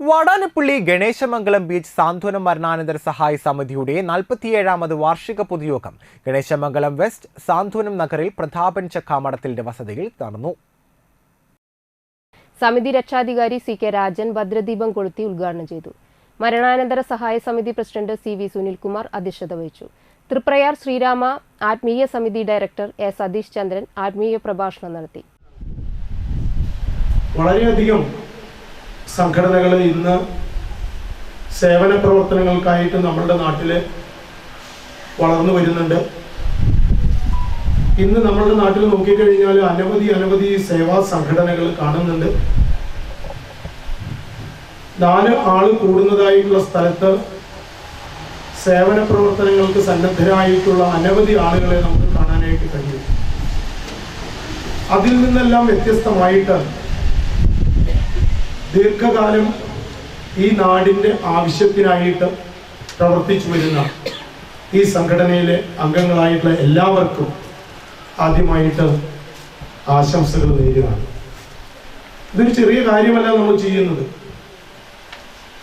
Vadanappally Ganeshamangalam beach സാന്ത്വനം മരണാനന്തര സഹായ സമിതിയുടെ നാൽപ്പത്തിയേഴാമത് വാർഷിക പൊതുയോഗം. ഗണേശമംഗലം വെസ്റ്റ് സാന്ത്വനം നഗറിൽ പ്രതാപൻ ചക്കാമഠത്തിന്റെ വസതിയിൽ നടന്നു. സമിതി രക്ഷാധികാരി സി കെ രാജൻ ഭദ്രദീപം കൊളുത്തി ഉദ്ഘാടനം ചെയ്തു. മരണാനന്തര സഹായ സമിതി പ്രസിഡന്റ് സി വി സുനിൽകുമാർ അധ്യക്ഷത വഹിച്ചു. തൃപ്രയാർ ശ്രീരാമ ആത്മീയ സമിതി ഡയറക്ടർ എ സതീഷ് ചന്ദ്രൻ ആത്മീയ പ്രഭാഷണം നടത്തി. വളരെയധികം സംഘടനകൾ ഇന്ന് സേവന പ്രവർത്തനങ്ങൾക്കായിട്ട് നമ്മളുടെ നാട്ടിൽ വളർന്നു വരുന്നുണ്ട്. ഇന്ന് നമ്മളുടെ നാട്ടിൽ നോക്കിക്കഴിഞ്ഞാൽ അനവധി അനവധി സേവാ സംഘടനകൾ കാണുന്നുണ്ട്. നാല് ആൾ കൂടുന്നതായിട്ടുള്ള സ്ഥലത്ത് സേവന പ്രവർത്തനങ്ങൾക്ക് സന്നദ്ധരായിട്ടുള്ള അനവധി ആളുകളെ നമുക്ക് കാണാനായിട്ട് കഴിയും. അതിൽ നിന്നെല്ലാം വ്യത്യസ്തമായിട്ട് ദീർഘകാലം ഈ നാടിന്റെ ആവശ്യത്തിനായിട്ട് പ്രവർത്തിച്ചു വരുന്ന ഈ സംഘടനയിലെ അംഗങ്ങളായിട്ടുള്ള എല്ലാവർക്കും ആദ്യമായിട്ട് ആശംസകൾ നേരുകയാണ്. ഇതൊരു ചെറിയ കാര്യമല്ല നമ്മൾ ചെയ്യുന്നത്.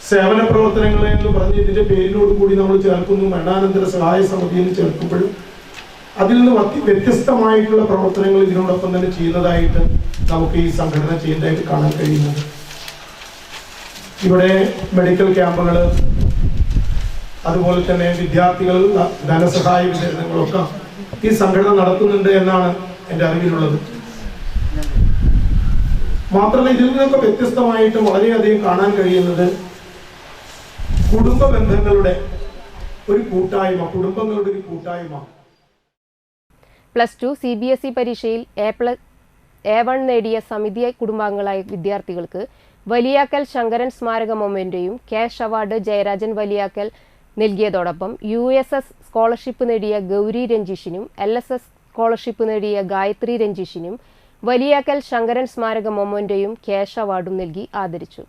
സേവന പ്രവർത്തനങ്ങളെ എന്ന് പറഞ്ഞ് ഇതിന്റെ പേരിനോട് കൂടി നമ്മൾ ചേർക്കുന്നു. മരണാനന്തര സഹായ സമിതി എന്ന് ചേർക്കുമ്പോഴും അതിൽ നിന്ന് വ്യത്യ- വ്യത്യസ്തമായിട്ടുള്ള പ്രവർത്തനങ്ങൾ ഇതിനോടൊപ്പം തന്നെ ചെയ്യുന്നതായിട്ട് നമുക്ക് ഈ സംഘടന ചെയ്യുന്നതായിട്ട് കാണാൻ കഴിയുന്നുണ്ട് ഇവിടെ മെഡിക്കൽ ക്യാമ്പുകൾ അതുപോലെ തന്നെ വിദ്യാർത്ഥികൾ ധനസഹായ വിതരണങ്ങളൊക്കെ ഈ സംഘടന നടത്തുന്നുണ്ട് എന്നാണ് എന്റെ അറിവിലുള്ളത്. മാത്രമല്ല ഇതിൽ നിന്നൊക്കെ വ്യത്യസ്തമായിട്ട് വളരെയധികം കാണാൻ കഴിയുന്നത് കുടുംബ ബന്ധങ്ങളുടെ ഒരു കൂട്ടായ്മ കുടുംബങ്ങളുടെ ഒരു കൂട്ടായ്മ. Plus two C B S E പരീക്ഷയിൽ എ പ്ലസ് എ വൺ നേടിയ സമിതി കുടുംബാംഗങ്ങളായ വിദ്യാർത്ഥികൾക്ക് വലിയാക്കൽ ശങ്കരൻ സ്മാരക മൊമെന്റയും ക്യാഷ് അവാർഡ് ജയരാജൻ വലിയാക്കൽ നൽകിയതോടൊപ്പം യു എസ് എസ് സ്കോളർഷിപ്പ് നേടിയ ഗൗരി രഞ്ജിഷിനും എൽ എസ് എസ് സ്കോളർഷിപ്പ് നേടിയ ഗായത്രി രഞ്ജിഷിനും വലിയാക്കൽ ശങ്കരൻ സ്മാരക മൊമെന്റയും ക്യാഷ് അവാർഡും നൽകി ആദരിച്ചു.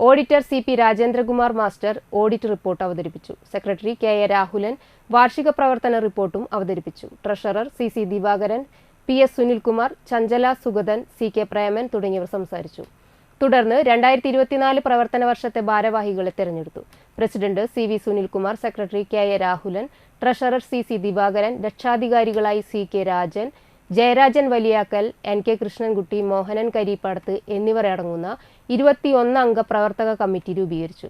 Auditor C P Rajendrakumar master audit report അവതരിപ്പിച്ചു. സെക്രട്ടറി കെ എ രാഹുലൻ വാർഷിക പ്രവർത്തന റിപ്പോർട്ടും അവതരിപ്പിച്ചു. Treasurer C C Divakaran P S Sunilkumar Chanchala Sugathan C K Preman തുടങ്ങിയവർ സംസാരിച്ചു. തുടർന്ന് രണ്ടായിരത്തി ഇരുപത്തിനാല് പ്രവർത്തന വർഷത്തെ ഭാരവാഹികളെ തെരഞ്ഞെടുത്തു. President C V Sunilkumar secretary K A Rahulan treasurer C C Divakaran രക്ഷാധികാരികളായി C K Rajan Jayarajan Valiyakkal N K Krishnankutty Mohanan Karippadath എന്നിവരടങ്ങുന്ന ഇരുപത്തിയൊന്ന് അംഗ പ്രവർത്തക കമ്മിറ്റി രൂപീകരിച്ചു.